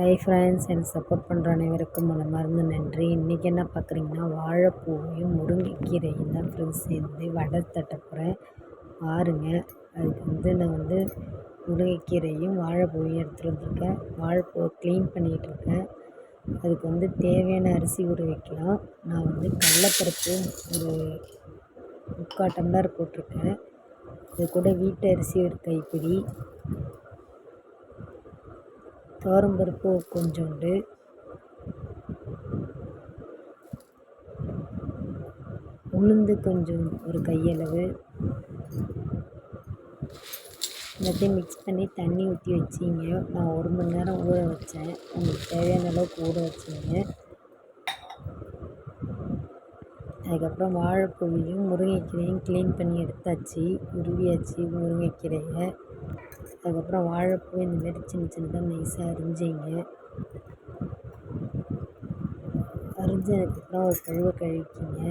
Hi friends எனக்கு support பண்ணுற அனைவருக்கும் மனமார்ந்த நன்றி. இன்றைக்கி என்ன பார்க்குறீங்கன்னா வாழைப்பூவையும் முருங்கைக்கீரையும் தான் ஃப்ரெண்ட்ஸ் சேர்ந்து வடை தட்டப்புறேன் பாருங்கள் பாருங்க. அதுக்கு வந்து நான் வந்து முருங்கைக்கீரையும் வாழைப்பூவையும் எடுத்துகிட்டு வந்திருக்கேன். வாழைப்பூவை க்ளீன் பண்ணிகிட்டு இருக்கேன். அதுக்கு வந்து தேவையான அரிசி ஊற வைக்கலாம். நான் வந்து கடலப்பருப்பு ஒரு முக்கால் டம்ளர் போட்டிருக்கேன். அது கூட வீட்டு அரிசி ஒரு கைப்பிடி. துவரம்பருப்பு கொஞ்சோண்டு. உளுந்து கொஞ்சம் ஒரு கையளவு. எல்லாத்தையும் மிக்ஸ் பண்ணி தண்ணி ஊற்றி வச்சிங்க. நான் ஒரு மணி நேரம் ஊற வச்சேன். உங்களுக்கு தேவையான அளவுக்கு ஊற வச்சிங்க. அதுக்கப்புறம் வாழைப்பூவையும் முருங்கைக்கீரையும் க்ளீன் பண்ணி எடுத்தாச்சு. உருவியாச்சு முருங்கைக்கீரையை. அதுக்கப்புறம் வாழைப்பூ இந்தமாரி சின்ன சின்னதாக நைஸாக அரிஞ்சிங்க. அரிஞ்சதுக்கப்புறம் ஒரு கழுவ கழுவிக்கிங்க.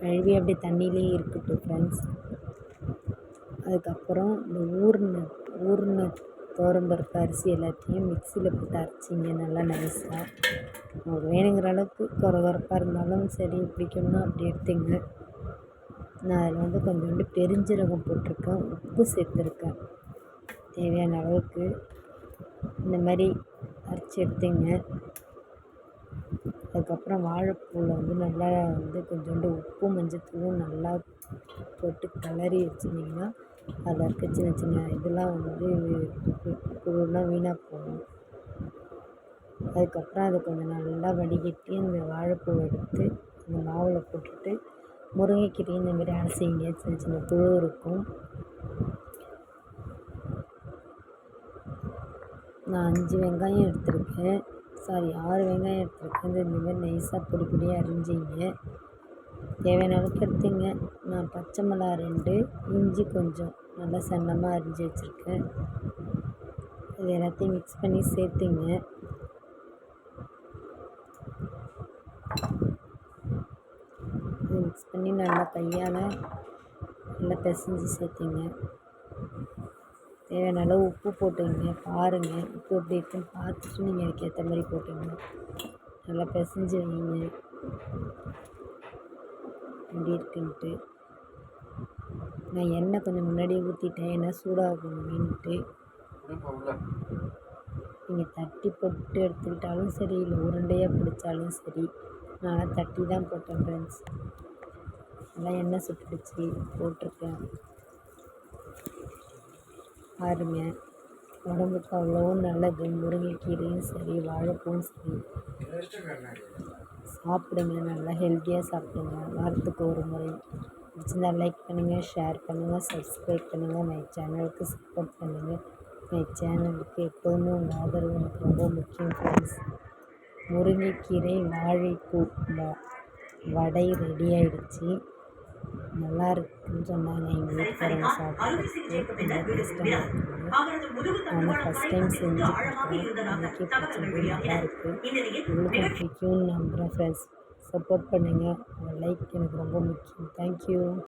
கழுவி அப்படியே தண்ணியிலே இருக்கட்டும் ஃப்ரெண்ட்ஸ் அதுக்கப்புறம் இந்த ஊர்ன ஊர்ன தோரம்பருப்பு அரிசி எல்லாத்தையும் மிக்சியில் போட்டு அரைச்சிங்க நல்லா நைஸாக உங்களுக்கு வேணுங்கிற அளவுக்கு கொரகொரப்பாக இருந்தாலும் சரி பிடிக்கும்னா அப்படி எடுத்துங்க. நான் அதில் வந்து கொஞ்சோண்டு பெருஞ்சீரகம் போட்டிருக்கேன் உப்பு சேர்த்துருக்கேன். தேவையான அளவுக்கு இந்த மாதிரி அரைச்சி எடுத்துங்க. அதுக்கப்புறம் வாழைப்பூவில் வந்து நல்லா வந்து கொஞ்சோண்டு உப்பும் மஞ்சத்தூளும் நல்லா போட்டு கிளறி வச்சுருந்தீங்கன்னா அதில் இருக்க சின்ன சின்ன இதெல்லாம் வந்து புழுலாம் வீணாக போகும். அதுக்கப்புறம் அதை கொஞ்சம் நல்லா வடிகட்டி அந்த வாழைப்பூவை எடுத்து அந்த மாவில் போட்டுட்டு முருங்கைக்கீரையும் இந்தமாரி அலசிங்க சின்ன சின்ன புழு இருக்கும். நான் அஞ்சு வெங்காயம் எடுத்திருக்கேன். சாரி ஆறு வெங்காயம் எடுத்திருக்கேன். இந்த இந்தமாரி நைஸாக பொடி பொடியாக அரிஞ்சிங்க. தேவையான அளவுக்கு எடுத்துங்க. நான் பச்சை மிளகா ரெண்டு இஞ்சி கொஞ்சம் நல்லா சன்னமாக அரிஞ்சு வச்சுருக்கேன். இது எல்லாத்தையும் மிக்ஸ் பண்ணி சேர்த்துங்க மிக்ஸ் பண்ணி நல்லா கையால் நல்லா பிசைஞ்சு சேர்த்துங்க. தேவையான அளவு உப்பு போட்டுங்க பாருங்கள் உப்பு எப்படி இருக்குன்னு பார்த்துட்டு நீங்கள் அதுக்கேற்ற மாதிரி போட்டுங்க. நல்லா பிசைஞ்சு வைங்க. எப்படி இருக்குன்ட்டு. நான் எண்ணெய் கொஞ்சம் முன்னாடியே ஊற்றிட்டேன் ஏன்னா சூடாகணுமேன்ட்டு. நீங்கள் தட்டி போட்டு எடுத்துக்கிட்டாலும் சரி இல்லை உருண்டையாக பிடிச்சாலும் சரி. நான் தட்டி தான் போட்டேன் ஃப்ரெண்ட்ஸ் நல்லா எண்ணெய் சுட்டுடுச்சு போட்டிருக்கேன். பாருங்க உடம்புக்கு அவ்வளோவும் நல்லது. முருங்கைக்கீரையும் சரி வாழைப்பூவும் சரி. சாப்பிடுங்க நல்லா ஹெல்த்தியாக சாப்பிடுங்க. வாரத்துக்கு ஒரு முறை. பிடிச்சிருந்தா லைக் பண்ணுங்கள் ஷேர் பண்ணுங்கள் சப்ஸ்கிரைப் பண்ணுங்கள் மை சேனலுக்கு சப்போர்ட் பண்ணுங்கள் மை சேனலுக்கு எப்போதுமே உங்கள் ஆதரவு எனக்கு ரொம்ப முக்கியம் ஃப்ரெண்ட்ஸ் முருங்கைக்கீரை வாழைப்பூ வடை ரெடி ஆயிடுச்சு. நல்லா இருக்குன்னு சொன்னாங்க. எங்கள் வீட்டுக்காரங்க சாப்பிட்றதுக்கு. டேஸ்ட்டாக இருக்குங்க நான் ஃபஸ்ட் டைம் செஞ்சு கொடுக்குறேன் எனக்கே நல்லா இருக்குது உங்களுக்கு பிடிக்கும்னு நம்புகிறேன் ஃப்ரெண்ட்ஸ் சப்போர்ட் பண்ணுங்கள் உங்கள் லைக் எனக்கு ரொம்ப முக்கியம். தேங்க்யூ